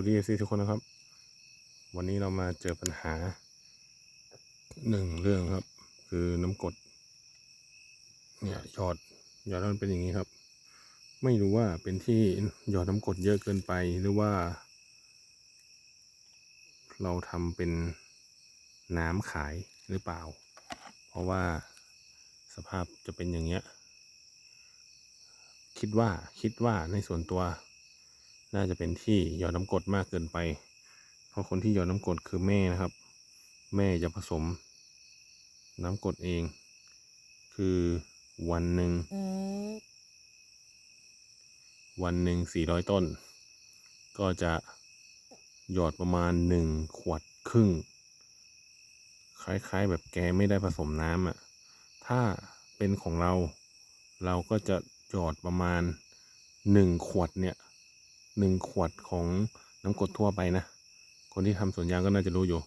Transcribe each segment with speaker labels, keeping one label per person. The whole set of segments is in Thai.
Speaker 1: วัสดีซีทุกคนนะครับ วันนี้เรามาเจอปัญหาหนึ่งเรื่องครับ คือน้ำกด เนี่ยหยอดหยอดแล้วมันเป็นอย่างนี้ครับ ไม่รู้ว่าเป็นที่หยอดน้ำกดเยอะเกินไปหรือว่า เราทำเป็นน้ำขายหรือเปล่า เพราะว่าสภาพจะเป็นอย่างเงี้ยคิดว่าคิดว่าในส่วนตัว น่าจะเป็นที่หยอดน้ำกรดมากเกินไป เพราะคนที่หยอดน้ำกรดคือแม่นะครับ แม่จะผสม น้ำกรดเอง คือวันหนึ่ง
Speaker 2: อืม
Speaker 1: วันหนึ่งสี่ร้อยต้น ก็จะหยอดประมาณหนึ่งขวดครึ่ง คล้ายๆ แบบแกไม่ได้ผสมน้ำอะ ถ้าเป็นของเรา เราก็จะหยอดประมาณหนึ่งขวดเนี่ย หนึ่งขวดของน้ำกรดทั่วไปนะ คนที่ทำสวนยางก็น่าจะรู้อยู่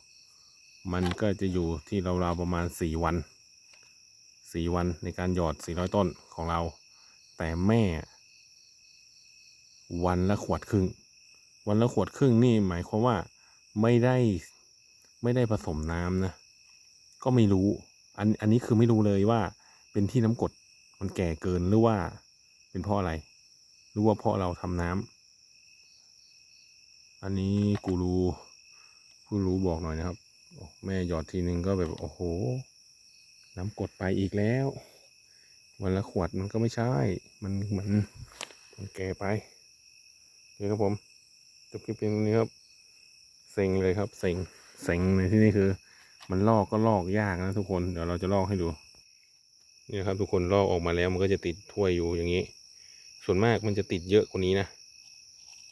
Speaker 1: มันก็จะอยู่ที่ราวๆประมาณสี่วันสี่วันในการหยอดสี่ร้อยต้นของเรา แต่แม่ วันละขวดครึ่ง วันละขวดครึ่งนี่หมายความว่าไม่ได้ไม่ได้ผสมน้ำนะ ก็ไม่รู้ อันอันนี้คือไม่รู้เลยว่า เป็นที่น้ำกรดมันแก่เกินหรือว่า เป็นเพราะอะไร หรือว่าเพราะเราทำน้ำ อันนี้กูรู้ผู้รู้บอกหน่อยนะครับ แม่หยอดทีนึงก็แบบ โอ้โห น้ำกดไปอีกแล้ว วันละขวดมันก็ไม่ใช่ มันเหมือนมันแก่ไปโอเคครับผมจบคลิปเพียงนี้ครับ เซ็งเลยครับ เซ็ง เซ็งในที่นี่คือ มันลอกก็ลอกยากนะทุกคน เดี๋ยวเราจะลอกให้ดู นี่ครับทุกคนลอกออกมาแล้วมันก็จะติดถ้วยอยู่อย่างนี้ ส่วนมากมันจะติดเยอะกว่านี้นะ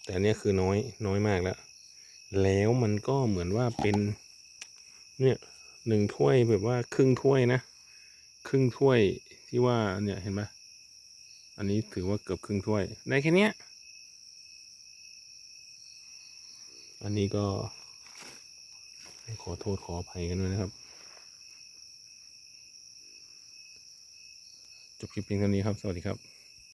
Speaker 1: แต่อันเนี้ยคือน้อยน้อยมากแล้ว แล้วมันก็เหมือนว่าเป็น เนี่ยหนึ่งถ้วยแบบว่าครึ่งถ้วยนะ ครึ่งถ้วยที่ว่าเนี่ยเห็นไหมอันนี้ถือว่าเกือบครึ่งถ้วย ได้แค่เนี้ยอันนี้ก็ขอโทษขออภัยกันด้วยนะครับ จบคลิปเพียงเท่านี้ครับ สวัสดีครับ